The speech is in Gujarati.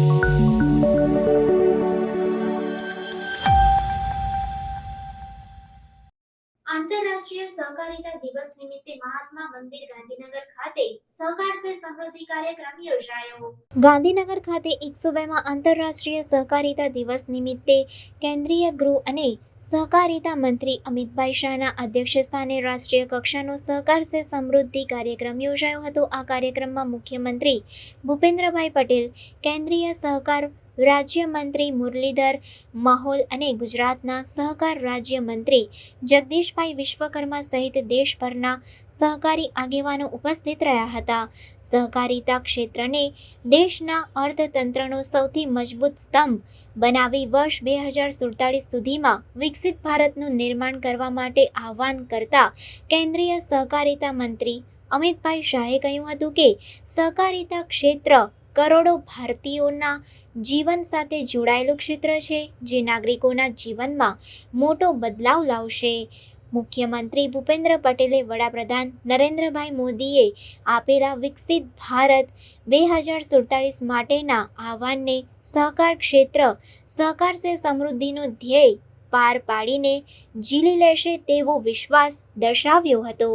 Thank you. આંતરરાષ્ટ્રીય સહકારિતા દિવસ નિમિત્તે મહાત્મા મંદિર ગાંધીનગર ખાતે સહકાર સે સમૃદ્ધિ કાર્યક્રમ યોજાયો. ગાંધીનગર ખાતે એકસો બેમાં આંતરરાષ્ટ્રીય સહકારિતા દિવસ નિમિત્તે કેન્દ્રીય ગૃહ અને સહકારિતા મંત્રી અમિતભાઈ શાહના અધ્યક્ષસ્થાને રાષ્ટ્રીય કક્ષાનો સહકાર સે સમૃદ્ધિ કાર્યક્રમ યોજાયો હતો. આ કાર્યક્રમમાં મુખ્યમંત્રી ભૂપેન્દ્રભાઈ પટેલ, કેન્દ્રીય સહકાર રાજ્યમંત્રી મુરલીધર, માહોલ અને ગુજરાતના સહકાર રાજ્યમંત્રી જગદીશભાઈ વિશ્વકર્મા સહિત દેશભરના સહકારી આગેવાનો ઉપસ્થિત રહ્યા હતા. સહકારિતા ક્ષેત્રને દેશના અર્થતંત્રનો સૌથી મજબૂત સ્તંભ બનાવી વર્ષ બે હજાર સુડતાળીસ સુધીમાં વિકસિત ભારતનું નિર્માણ કરવા માટે આહ્વાન કરતા કેન્દ્રીય સહકારિતા મંત્રી અમિતભાઈ શાહે કહ્યું હતું કે સહકારિતા ક્ષેત્ર કરોડો ભારતીયોના જીવન સાથે જોડાયેલું ક્ષેત્ર છે, જે નાગરિકોના જીવનમાં મોટો બદલાવ લાવશે. મુખ્યમંત્રી ભૂપેન્દ્ર પટેલે વડાપ્રધાન નરેન્દ્રભાઈ મોદીએ આપેલા વિકસિત ભારત બે હજાર સુડતાલીસ માટેના આહ્વાનને સહકાર ક્ષેત્ર, સહકાર સે સમૃદ્ધિનો ધ્યેય પાર પાડીને ઝીલી લેશે તેવો વિશ્વાસ દર્શાવ્યો હતો.